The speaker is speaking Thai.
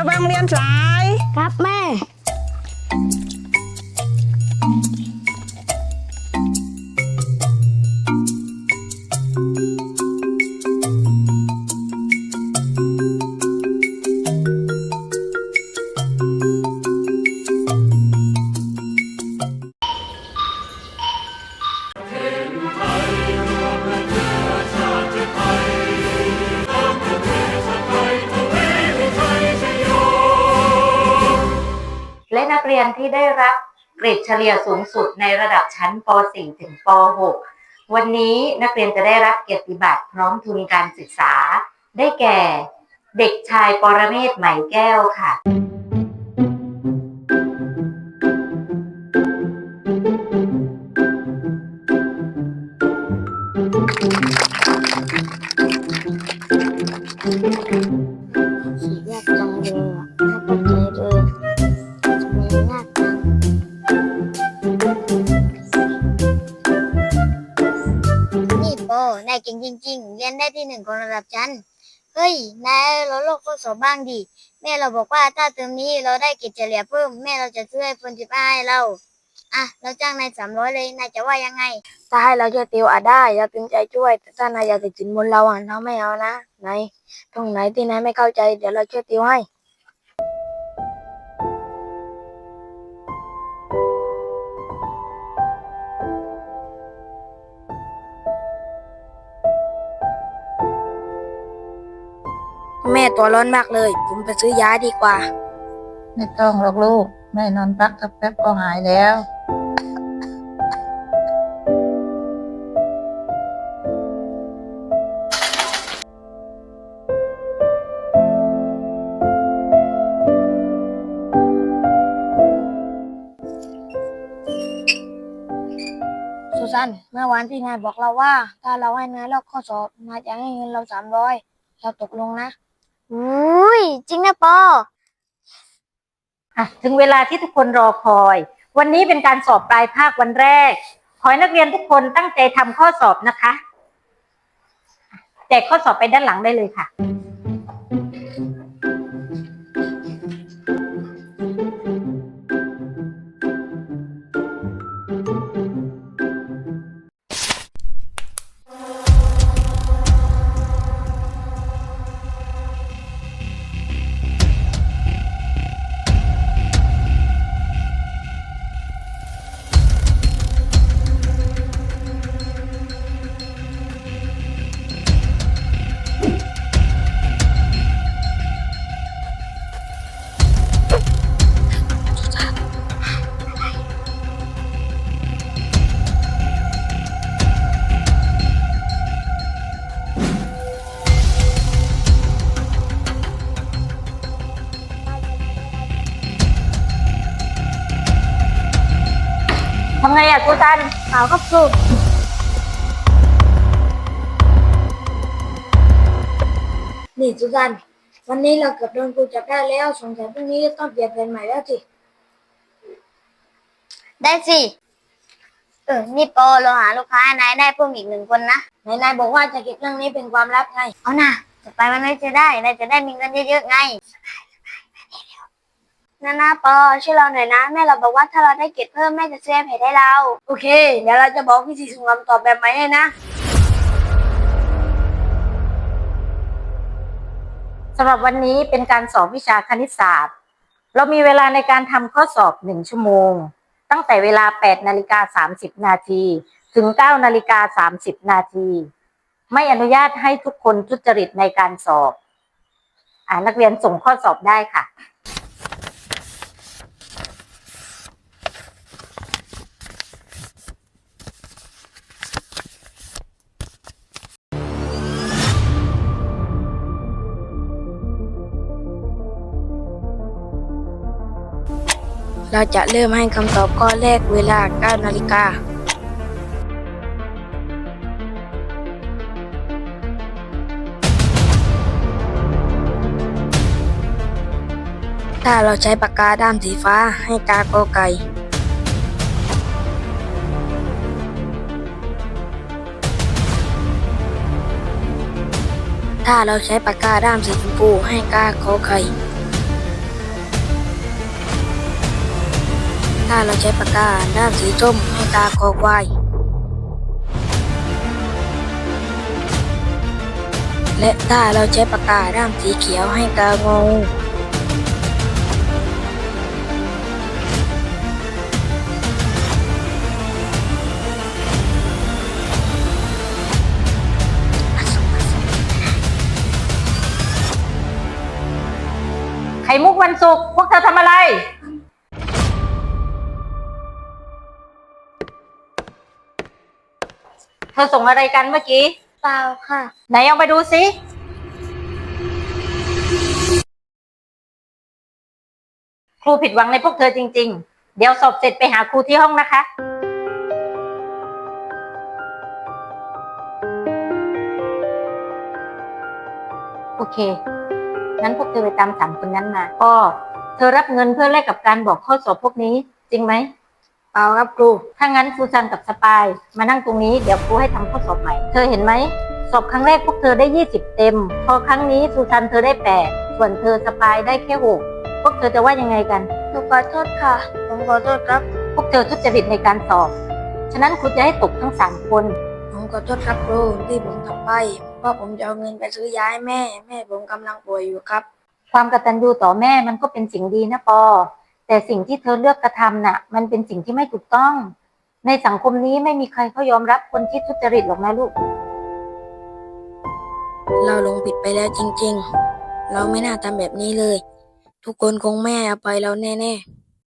ยวไปโรงเรียนสาย ครับแม่ และนักเรียนที่ได้รับเกรดเฉลี่ยสูงสุดในระดับชั้นป .4 ถึงป .6 วันนี้นักเรียนจะได้รับเกียรติบัตรพร้อมทุนการศึกษา ได้แก่เด็กชายปรเมศไหมแก้วค่ะขี่ นายเก่งจริง ๆ เรียนได้ที่หนึ่งของระดับชั้น เฮ้ย นายเราโลกข้อสอบบ้างดิ แม่เราบอกว่าถ้าเทอมนี้เราได้เกรดเฉลี่ยเพิ่ม แม่เราจะซื้อไอโฟนสิบห้าให้เรา อะ เราจ้างนายสามร้อยเลย นายจะว่ายังไง ถ้าให้เราช่วยติวอะได้เราเต็มใจช่วย แต่ถ้านายอยากติดสินบนเราอะเราไม่เอานะนายตรงไหนที่นายไม่เข้าใจ เดี๋ยวเราช่วยติวให้ ตัวร้อนมากเลย ผมไปซื้อยาดีกว่า ไม่ต้องหรอกลูก แม่นอนพักสักแป๊บก็หายแล้ว สุสันเมื่อวานที่นายบอกเราว่า ถ้าเราให้นายลอกข้อสอบนายจะให้เงินเราสามร้อยเราตกลงนะ อุ้ยจริงนะปออะถึงเวลาที่ทุกคนรอคอย วันนี้เป็นการสอบปลายภาควันแรก ขอให้นักเรียนทุกคนตั้งใจทำข้อสอบนะคะ แจกข้อสอบไปด้านหลังได้เลยค่ะ ทำไงอะกูตันเปล่าครับครูนี่สุสัน วันนี้เราเกือบโดนครูจับได้แล้วสงสัยพรุ่งนี้จะต้องเปลี่ยนแผนใหม่แล้วสิ ได้สิเออนี่ปอเราหาลูกค้าให้นายได้เพิ่มอีกหนึ่งคนนะไหนนายบอกว่าจะเก็บเรื่องนี้เป็นความลับไง เอานะจะไปวันนี้จะได้นายจะได้มีเงินเยอะๆไง นานาปอช่วยเราหน่อยนะ แม่เราบอกว่าถ้าเราได้เก็บเพิ่มแม่จะซื้อแพดให้เรา โอเค เดี๋ยวเราจะบอกวิธีส่งคำตอบแบบใหม่ให้นะสำหรับวันนี้เป็นการสอบวิชาคณิตศาสตร์ เรามีเวลาในการทำข้อสอบหนึ่งชั่วโมง ตั้งแต่เวลา 8 นาฬิกา 30 นาที ถึง 9 นาฬิกา 30 นาที ไม่อนุญาตให้ทุกคนทุจริตในการสอบ อ่านักเรียนส่งข้อสอบได้ค่ะ เราจะเริ่มให้คำตอบข้อแรกเวลา 9 นาฬิกาถ้าเราใช้ปากกาด้ามสีฟ้าให้กากอไก่ ถ้าเราใช้ปากกาด้ามสีชมพูให้กาขอไข่ ถ้าเราใช้ปากกาด้ามสีส้มให้ตาคอควาย และถ้าเราใช้ปากกาด้ามสีเขียวให้กางงูไข่มุกวันศุกร์พวกเธอทำอะไร อส่งอะไรกันเมื่อกี้ เปล่าค่ะ ไหนเอาไปดูสิครูผิดหวังในพวกเธอจริง ๆ เดี๋ยวสอบเสร็จไปหาครูที่ห้องนะคะโอเค งั้นพวกเธอไปตามสามคนนั้นมา ก็ เธอรับเงินเพื่อแลกกับการบอกข้อสอบพวกนี้ จริงไหม เปล่าครับครู ถ้างั้นซูซันกับสปายมานั่งตรงนี้เดี๋ยวครูให้ทำข้อสอบใหม่ เธอเห็นไหม สอบครั้งแรกพวกเธอได้ 20 เต็ม พอครั้งนี้ซูซันเธอได้ 8 ส่วนเธอสปายได้แค่ 6 พวกเธอจะว่ายังไงกัน หนูขอโทษค่ะ ผมขอโทษครับ พวกเธอทุจริตในการสอบ ฉะนั้นครูจะให้ตกทั้ง 3 คน ผมขอโทษครับครูที่ผมทำไป เพราะผมจะเอาเงินไปซื้อยาให้แม่ แม่ผมกำลังป่วยอยู่ครับ ความกตัญญูต่อแม่มันก็เป็นสิ่งดีนะปอ แต่สิ่งที่เธอเลือกกระทำน่ะ มันเป็นสิ่งที่ไม่ถูกต้อง ในสังคมนี้ไม่มีใครเขายอมรับคนที่ทุจริตหรอกนะลูก เราลงผิดไปแล้วจริงๆ เราไม่น่าทำแบบนี้เลย ทุกคนคงไม่ให้อภัยเราแน่ๆ